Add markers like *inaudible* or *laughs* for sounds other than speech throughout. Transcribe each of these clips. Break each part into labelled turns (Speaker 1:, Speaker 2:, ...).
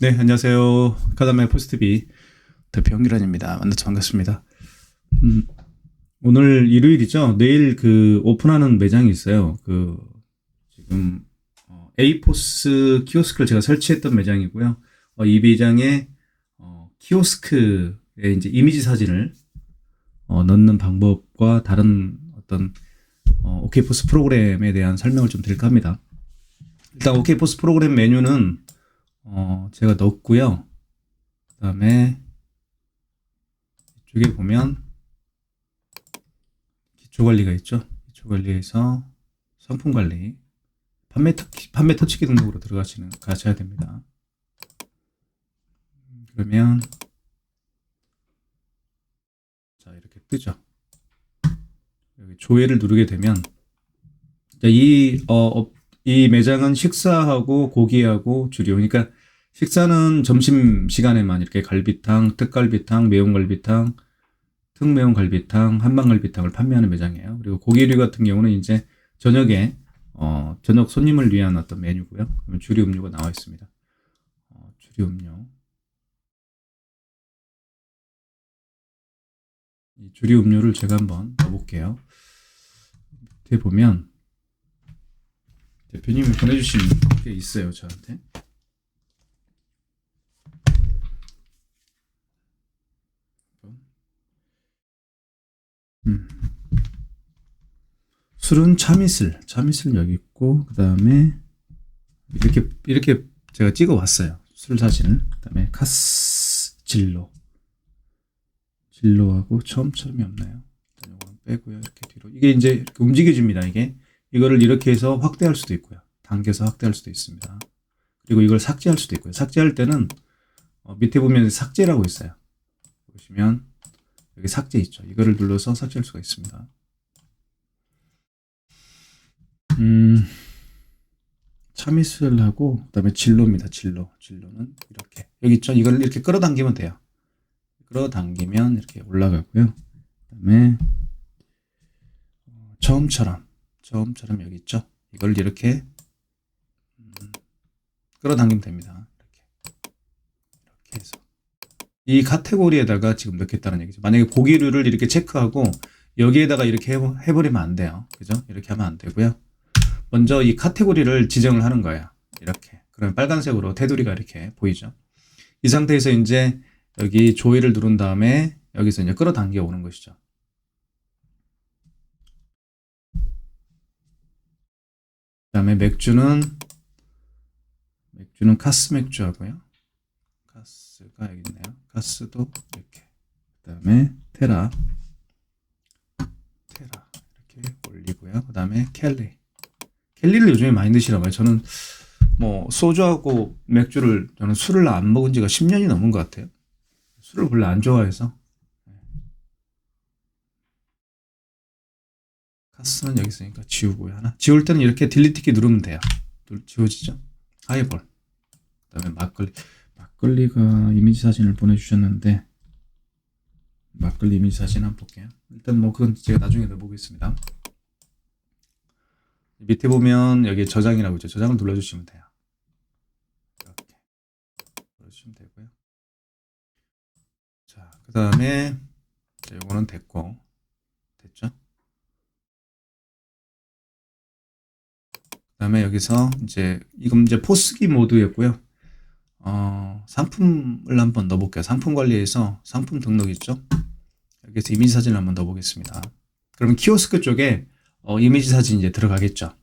Speaker 1: 네, 안녕하세요. 카다메 포스트비 대표 홍기란입니다. 만나서 반갑습니다. 음, 오늘 일요일이죠. 내일 그 오픈하는 매장이 있어요. 그 지금 어, 에이포스 키오스크를 제가 설치했던 매장이고요. 어, 이 매장에 어, 키오스크에 이제 이미지 사진을 어, 넣는 방법과 다른 어떤 어, 오케이포스 프로그램에 대한 설명을 좀 드릴까 합니다. 일단 오케이포스 프로그램 메뉴는 어, 제가 넣었고요. 그 다음에 이쪽에 보면 기초 관리가 있죠. 기초 관리에서 상품 관리, 판매 터 판매 터치기 등록으로 들어가시는 가셔야 됩니다. 그러면 자 이렇게 뜨죠. 여기 조회를 누르게 되면 자, 이 어, 업- 이 매장은 식사하고 고기하고 주류. 그러니까 식사는 점심 시간에만 이렇게 갈비탕, 특갈비탕, 매운 갈비탕, 특매운 갈비탕, 한방 갈비탕을 판매하는 매장이에요. 그리고 고기류 같은 경우는 이제 저녁에 어, 저녁 손님을 위한 어떤 메뉴고요. 주류 음료가 나와 있습니다. 어, 주류 음료. 이 주류 음료를 제가 한번 넣어볼게요. 밑에 보면 대표님이 보내주신 게 있어요, 저한테. 음. 술은 참이슬, 참이슬 여기 있고, 그 다음에 이렇게 이렇게 제가 찍어 왔어요. 술 사진을. 그 다음에 카스 진로, 진로하고 처음처럼이 없나요? 이거는 빼고요. 이렇게 뒤로 이게 이제 이렇게 움직여집니다. 이게 이거를 이렇게 해서 확대할 수도 있고요. 당겨서 확대할 수도 있습니다. 그리고 이걸 삭제할 수도 있고요. 삭제할 때는 어, 밑에 보면 삭제라고 있어요. 보시면 여기 삭제 있죠. 이거를 눌러서 삭제할 수가 있습니다. 음, 참이슬 하고 그다음에 진로입니다. 진로. 진로는 이렇게 여기 있죠. 이걸 이렇게 끌어당기면 돼요. 끌어당기면 이렇게 올라가고요. 그다음에 어, 처음처럼 처음처럼 여기 있죠. 이걸 이렇게 음, 끌어당기면 됩니다. 이렇게 이렇게 해서 이 카테고리에다가 지금 넣겠다는 얘기죠. 만약에 고기류를 이렇게 체크하고 여기에다가 이렇게 해버- 해버리면 안 돼요. 그죠? 이렇게 하면 안 되고요. 먼저 이 카테고리를 지정을 하는 거예요. 이렇게. 그러면 빨간색으로 테두리가 이렇게 보이죠. 이 상태에서 이제 여기 조회를 누른 다음에 여기서 이제 끌어당겨 오는 것이죠. 다음에 맥주는 맥주는 카스 맥주 하고요. 카스가 여기 있네요. 카스도 이렇게. 그 다음에 테라 테라 이렇게 올리고요. 그 다음에 켈리 켈리를 요즘에 많이 드시나 봐요. 저는 뭐 소주하고 맥주를 저는 술을 안 먹은 지가 10년이 넘은 것 같아요. 술을 별로 안 좋아해서 카스는 여기 있으니까 지우고요 하나? 지울 때는 이렇게 딜리트 키 누르면 돼요. 눌- 지워지죠? 하이볼. 그 다음에 막걸리 막걸리가 이미지 사진을 보내주셨는데 막걸리 이미지 사진 한번 볼게요. 일단 뭐 그건 제가 나중에 넣어보겠습니다. 밑에 보면 여기 저장이라고 있죠. 저장을 눌러주시면 돼요. 이렇게. 눌러주시면 되고요. 자 그 다음에 이거는 됐고 그다음에 여기서 이제 이건 이제 포스기 모드였고요. 어, 상품을 한번 넣어볼게요. 상품 관리에서 상품 등록 있죠? 여기서 이미지 사진을 한번 넣어보겠습니다. 그러면 키오스크 쪽에 어, 이미지 사진 이제 들어가겠죠.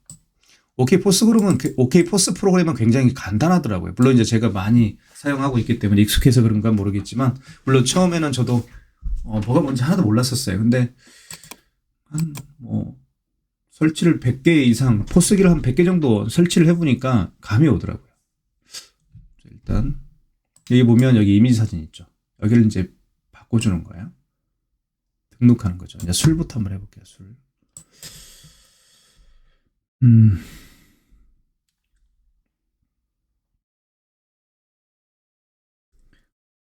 Speaker 1: 오케이 포스 그룹은 그- 오케이 포스 프로그램은 굉장히 간단하더라고요. 물론 이제 제가 많이 사용하고 있기 때문에 익숙해서 그런가 모르겠지만 물론 처음에는 저도 어, 뭐가 뭔지 하나도 몰랐었어요. 근데 한뭐 설치를 100개 이상, 포스기를 한 100개 정도 설치를 해보니까 감이 오더라고요. 자, 일단, 여기 보면 여기 이미지 사진 있죠. 여기를 이제 바꿔주는 거예요. 등록하는 거죠. 이제 술부터 한번 해볼게요, 술. 음.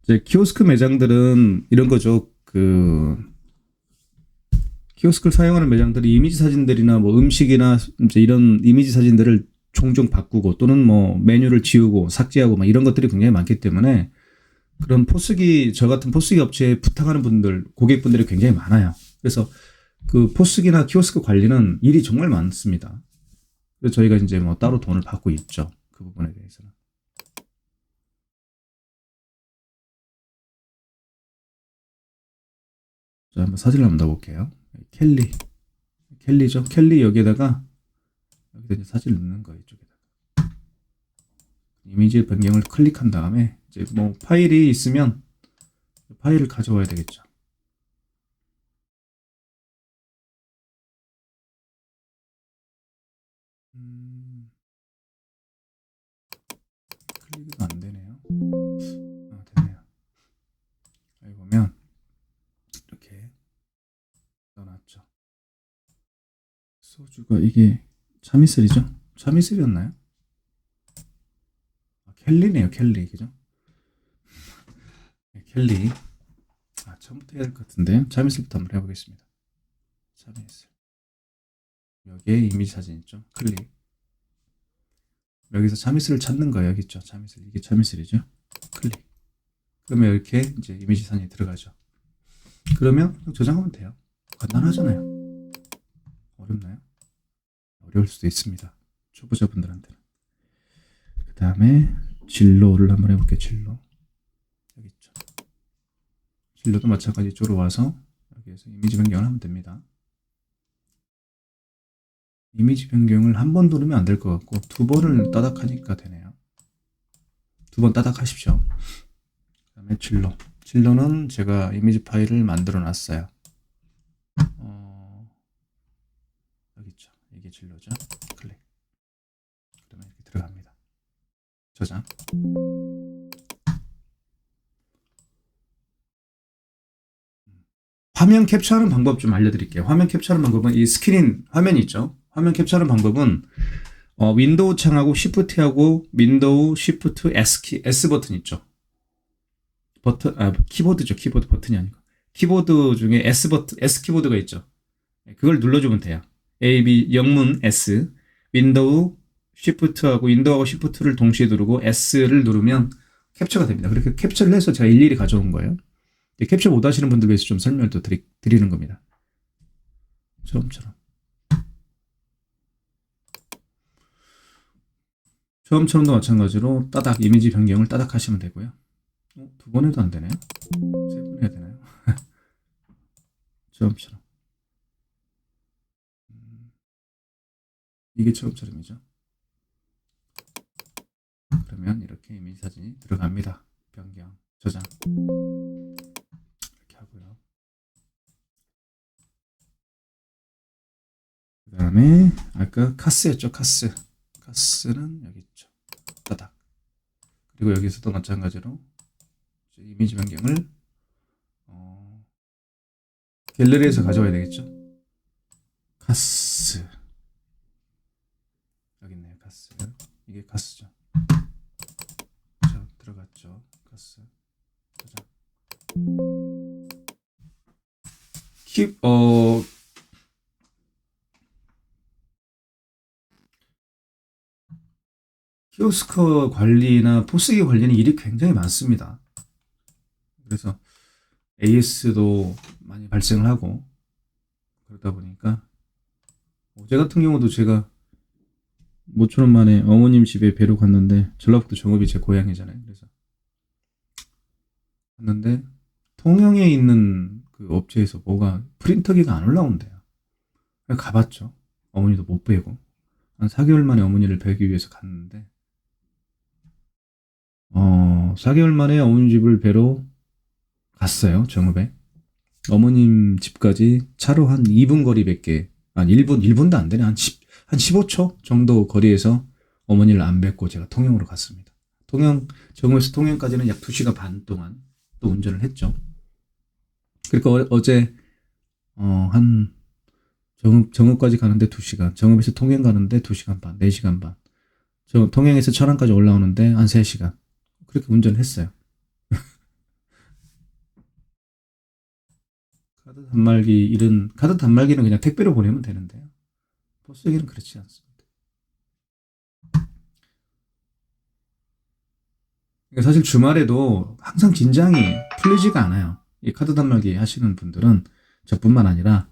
Speaker 1: 이제 키오스크 매장들은 이런 거죠. 그, 키오스크를 사용하는 매장들이 이미지 사진들이나 뭐 음식이나 이제 이런 이미지 사진들을 종종 바꾸고 또는 뭐 메뉴를 지우고 삭제하고 막 이런 것들이 굉장히 많기 때문에 그런 포스기 저 같은 포스기 업체에 부탁하는 분들 고객분들이 굉장히 많아요. 그래서 그 포스기나 키오스크 관리는 일이 정말 많습니다. 그래서 저희가 이제 뭐 따로 돈을 받고 있죠. 그 부분에 대해서는. 자, 한번 사진을 한번 넣어볼게요. 켈리. 켈리죠. 켈리 여기에다가 여기다 이제 사진을 넣는 거예요. 이쪽에다가. 이미지 변경을 클릭한 다음에 이제 뭐 파일이 있으면 파일을 가져와야 되겠죠. 소주가 이게 참이슬이죠? 참이슬이었나요? 아, 켈리네요, 켈리. 그죠? *laughs* 네, 켈리. 아, 처음부터 해야 될 것 같은데. 참이슬부터 한번 해보겠습니다. 참이슬. 여기에 이미지 사진 있죠? 클릭. 여기서 참이슬을 찾는 거예요. 여기 있죠? 참이슬. 이게 참이슬이죠? 클릭. 그러면 이렇게 이제 이미지 사진이 들어가죠. 그러면 저장하면 돼요. 간단하잖아요. 어렵나요? 어려울 수도 있습니다. 초보자분들한테는. 그 다음에 진로를 한번 해볼게요. 진로. 여기 있죠. 진로도 마찬가지 이쪽으로 와서 여기에서 이미지 변경을 하면 됩니다. 이미지 변경을 한 번 누르면 안 될 것 같고 두 번을 따닥 하니까 되네요. 두 번 따닥 하십시오. 그 다음에 진로. 진로는 제가 이미지 파일을 만들어 놨어요. 어. 이게 진로죠. 클릭. 그러면 이렇게 들어갑니다. 저장. 화면 캡처하는 방법 좀 알려드릴게요. 화면 captu하는 방법은 이 스크린 화면이 있죠. 화면 캡처하는 방법은 어, 윈도우 창하고 Shift하고 윈도우 Shift S 키 S 버튼 있죠. 버튼 아 키보드죠. 키보드 버튼이 아니고 키보드 중에 S 버튼 S 키보드가 있죠. 그걸 눌러주면 돼요. A B 영문 S 윈도우 Shift하고 윈도우하고 Shift를 동시에 누르고 S를 누르면 캡처가 됩니다. 그렇게 캡처를 해서 제가 일일이 가져온 거예요. 캡처 못 하시는 분들 위해서 좀 설명을 또 드리, 드리는 겁니다. 처음처럼. 처음처럼도 마찬가지로 따닥 이미지 변경을 따닥 하시면 되고요. 어, 두번 해도 안 되네요. 세 번 해야 되나요? *laughs* 처음처럼. 이게 처음처럼이죠. 그러면 이렇게 이미지 사진이 들어갑니다. 변경, 저장. 이렇게 하고요. 그 다음에 아까 카스였죠, 카스. 카스는 여기 있죠. 따닥. 그리고 여기서도 마찬가지로 이미지 변경을 어, 갤러리에서 가져와야 되겠죠. 카스. 카스. 이게 카스죠. 자, 들어갔죠. 카스. 저장. 킵, 어, 키오스크 관리나 포스기 관리는 일이 굉장히 많습니다. 그래서 AS도 많이 발생을 하고 그러다 보니까 어제 같은 경우도 제가 모처럼 만에 어머님 집에 뵈러 갔는데 전라북도 정읍이 제 고향이잖아요. 그래서 갔는데 통영에 있는 그 업체에서 뭐가 프린터기가 안 올라온대요. 가봤죠. 어머니도 못 뵈고 한 4개월 만에 어머니를 뵈기 위해서 갔는데 어 4개월 만에 어머니 집을 뵈러 갔어요. 정읍에. 어머님 집까지 차로 한 2분 거리밖에 한 1분 1분도 안 되네. 한 10, 한 15초 정도 거리에서 어머니를 안 뵙고 제가 통영으로 갔습니다. 통영 정읍에서 통영까지는 약 2시간 반 동안 또 운전을 했죠. 그러니까 어- 어제 어, 한 정읍 정읍까지 가는데 2시간, 정읍에서 통영 가는데 2시간 반, 4시간 반. 저 통영에서 천안까지 올라오는데 한 3시간. 그렇게 운전을 했어요. *laughs* 카드 단말기 일은 카드 단말기는 그냥 택배로 보내면 되는데요. 뭐 보스에게는 그렇지 않습니다. 그러니까 사실 주말에도 항상 긴장이 풀리지가 않아요. 이 카드 단말기 하시는 분들은 저뿐만 아니라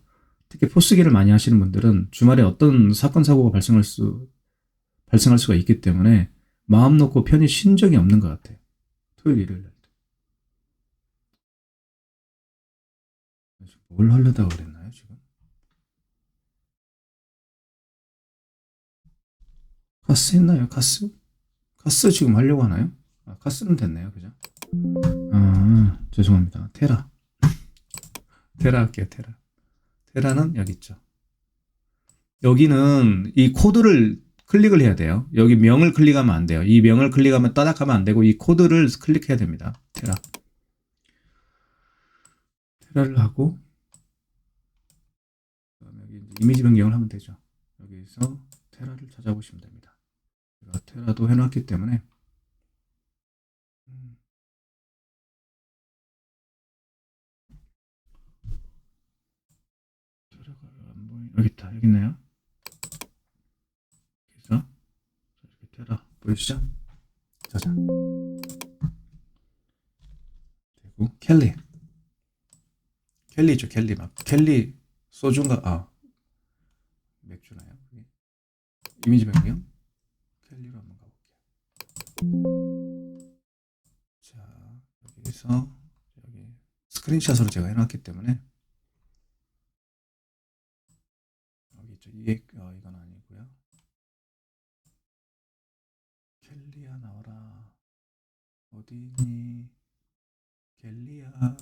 Speaker 1: 특히 포스기를 많이 하시는 분들은 주말에 어떤 사건 사고가 발생할 수 발생할 수가 있기 때문에 마음 놓고 편히 쉰 적이 없는 것 같아요. 토요일 일요일 날. 뭘 하려다 그랬나? 카스 했나요? 카스? 카스 지금 하려고 하나요? 아, 카스는 됐네요, 그죠? 아, 죄송합니다. 테라. *laughs* 테라 할게요, 테라. 테라는 여기 있죠. 여기는 이 코드를 클릭을 해야 돼요. 여기 명을 클릭하면 안 돼요. 이 명을 클릭하면 따닥하면 안 되고 이 코드를 클릭해야 됩니다. 테라. 테라를 하고 여기 이제 이미지 변경을 하면 되죠. 여기서 테라를 찾아보시면 됩니다. 제가 테라도 해놨기 때문에. 여기 있다. 여기 있네요. 그래서 이렇게 테라. 보이시죠? 자자. 그리고 켈리. 켈리죠 켈리 막. 켈리 소주인가? 아. 맥주나요? 이미지 변경 여기서 여기 스크린샷으로 제가 해놨기 때문에 여기 있죠. 이게 어, 이건 아니고요. 켈리야 나와라. 어디 있니? 켈리야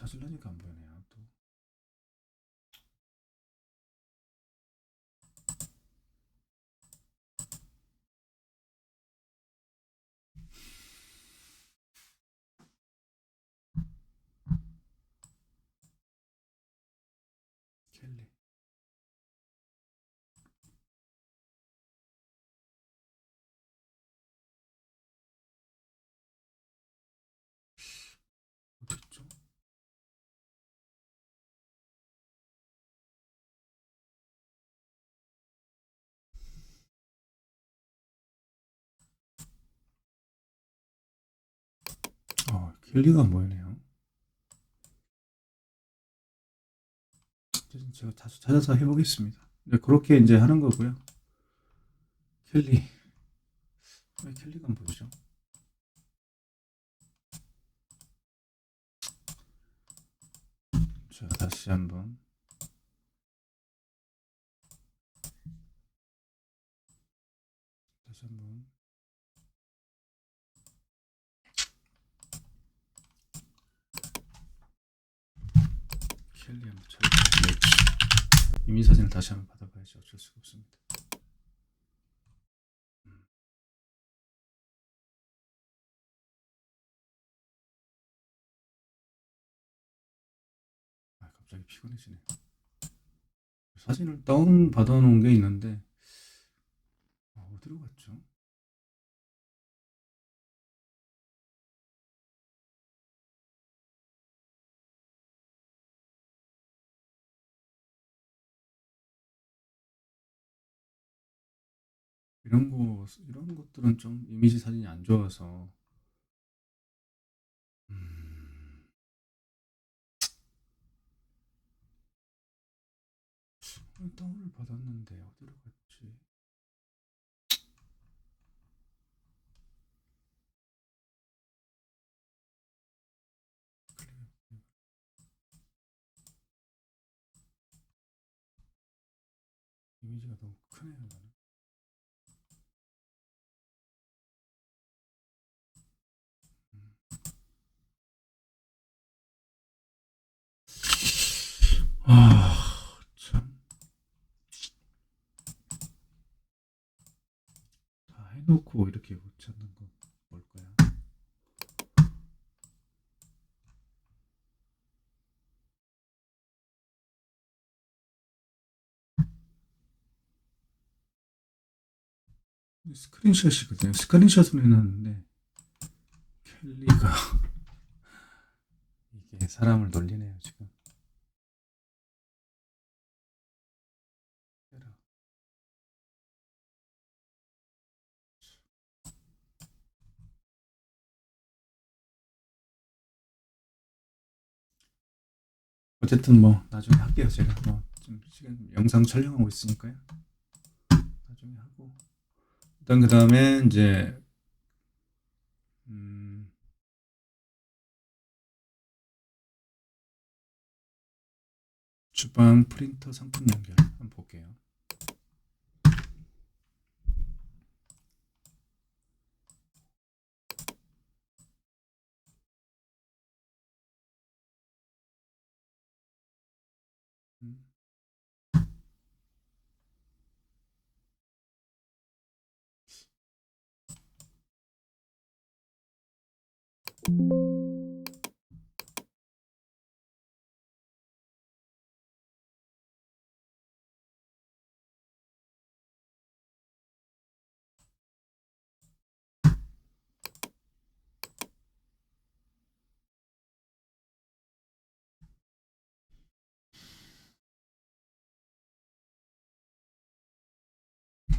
Speaker 1: 아, 찾으려니까 안 보이네요. 보이네요. 어쨌든 제가 다시 찾아서 해보겠습니다. 네, 그렇게 이제 하는 거고요. 켈리. 왜 켈리가 안 보이죠? 자, 다시 한번. 다시 한번. 켈리 한번 찾아볼게요. 이미 사진을 다시 한번 받아봐야지 어쩔 수가 없습니다. 음. 아, 갑자기 피곤해지네. 사진을 다운 받아놓은 게 있는데 어, 어디로 갔죠? 이런 거 이런 것들은 좀 이미지 사진이 안 좋아서 음, 다운을 받았는데 어디로 갔지? 이미지가 너무 크네요. 아, 참. 다 해놓고 이렇게 못 찾는 건 뭘까요? 스크린샷이거든요. 스크린샷으로 해놨는데 켈리가 *laughs* 이게 사람을 놀리네요 지금. 어쨌든 뭐 나중에 할게요. 제가 뭐 지금 시간 영상 촬영하고 있으니까요. 나중에 하고. 일단 그 다음에 이제 음 주방 프린터 상품 연결 한번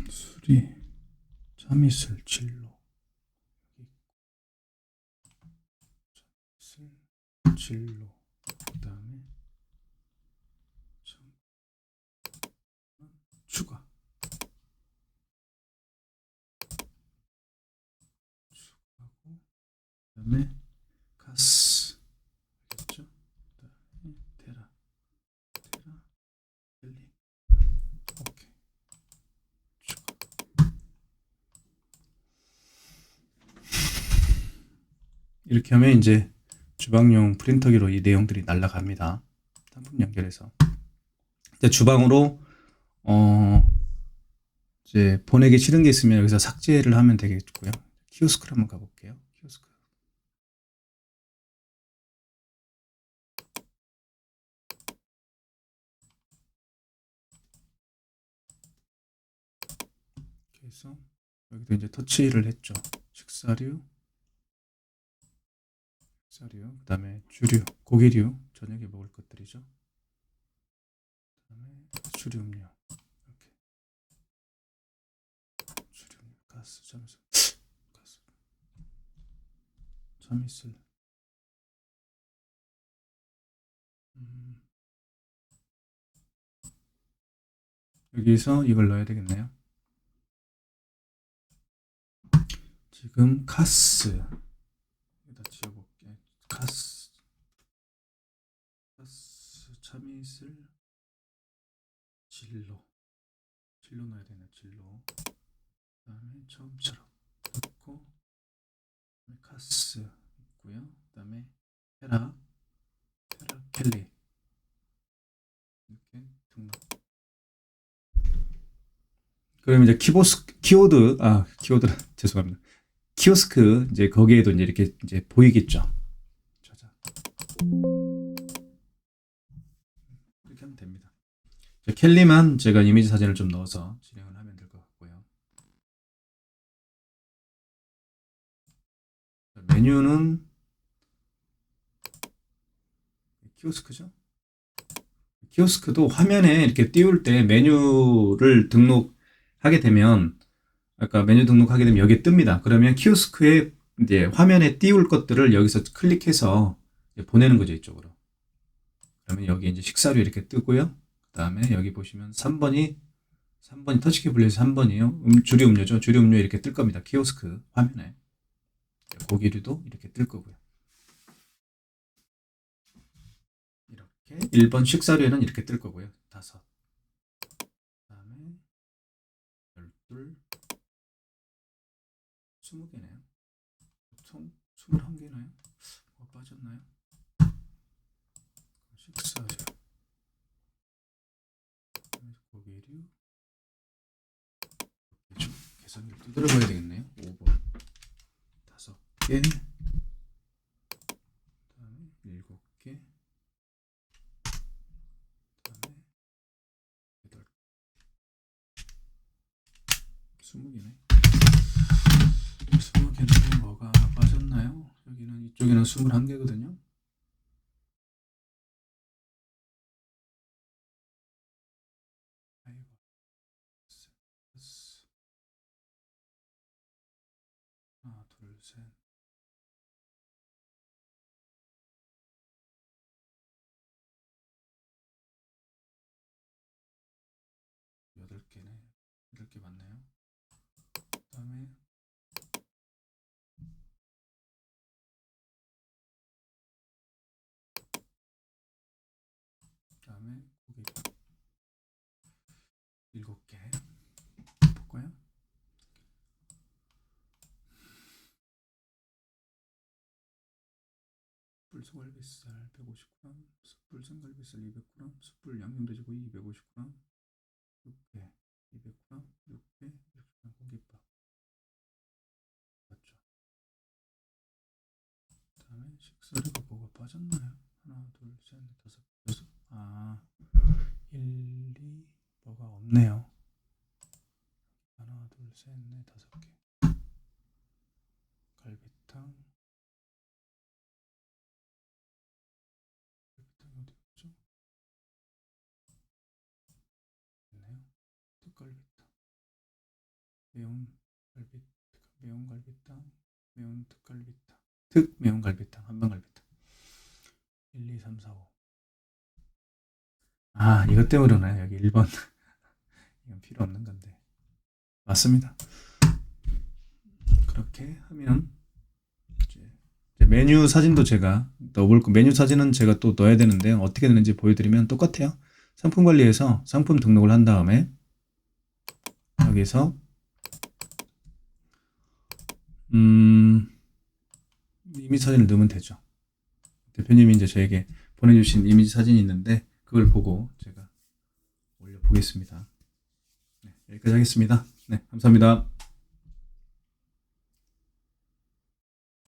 Speaker 1: 수리 참이슬 진로 참이슬 진로. 그다음에 참 추가. 추가하고 그다음에 가스. 알겠죠? 그다음에 테라. 테라. 헬리. 오케이. 이렇게 하면 이제 주방용 프린터기로 이 내용들이 날아갑니다. 상품 연결해서 이제 주방으로 어 이제 보내기 싫은 게 있으면 여기서 삭제를 하면 되겠고요. 키오스크를 한번 가볼게요. 키오스크. 해서 여기도 이제 터치를 했죠. 식사류, 식사류, 그 다음에 주류, 고기류, 저녁에 먹을 것들이죠. 그 다음에 주류 음료, 이렇게 주류 음료, 가스, 참이슬, 가스, 참이슬. 음. 여기서 이걸 넣어야 되겠네요. 지금 여기다 카스 카스 참이슬 진로. 진로 넣어야 되나 진로. 그다음에 처음처럼 넣고 그다음에 카스 있고요. 그다음에 테라 테라 켈리. 이렇게 등록. 그럼 이제 키보스 키워드 아 키워드 *laughs* 죄송합니다. 키오스크 이제 거기에도 이제 이렇게 이제 보이겠죠. 켈리만 제가 이미지 사진을 좀 넣어서 진행을 하면 될 것 같고요. 자, 메뉴는 키오스크죠. 키오스크도 화면에 이렇게 띄울 때 메뉴를 등록하게 되면 아까 메뉴 등록하게 되면 여기에 뜹니다. 그러면 키오스크에 이제 화면에 띄울 것들을 여기서 클릭해서 보내는 거죠, 이쪽으로. 그러면 여기 이제 식사류 이렇게 뜨고요. 그 다음에 여기 보시면 3번이 3번이 터치키 분리해서 3번이요. 음, 주류 음료죠. 주류 음료 이렇게 뜰 겁니다. 키오스크 화면에. 고기류도 이렇게 뜰 거고요. 이렇게 1번 식사류에는 이렇게 뜰 거고요. 다섯. 그다음에 열둘 스무 개네요. 총 스물한 개나요? 뭐 빠졌나요? 식사류 좀 계산기를 두드려 봐야 되겠네요. 5번 다섯 개 그다음에 일곱 개 그다음에 여덟 스무 개네. 스무 개는 뭐가 빠졌나요? 여기 이쪽에는 21개거든요. 둘, 셋. 여덟 개네. 여덟 개 맞나요? 그다음에 그다음에 고기 일곱 개 볼까요? 숯불 소갈비살 150g, 숯불 생갈비살 200g, 숯불 양념돼지고기 250g, 6개, 200g, 6개, 60g 공깃밥 맞죠? 그다음에 식사료가 뭐가 빠졌나요? 하나, 둘, 셋, 넷, 다섯, 여섯. 아, 1, 2 뭐가 없네요. 하나, 둘, 셋, 넷, 다섯 개. 매운 갈비, 매운 갈비탕, 매운 특갈비탕. 특 매운 갈비탕, 한방 갈비탕. 1, 2, 3, 4, 5. 아, 이것 때문에 그러나요? 여기 1번. *laughs* 이건 필요 없는 건데. 맞습니다. 그렇게 하면 메뉴 사진도 제가 넣어볼 거 메뉴 사진은 제가 또 넣어야 되는데 어떻게 되는지 보여드리면 똑같아요. 상품 관리에서 상품 등록을 한 다음에 여기서 음 이미지 사진을 넣으면 되죠. 대표님이 이제 저에게 보내주신 이미지 사진이 있는데 그걸 보고 제가 올려보겠습니다. 네, 여기까지 하겠습니다. 네, 감사합니다.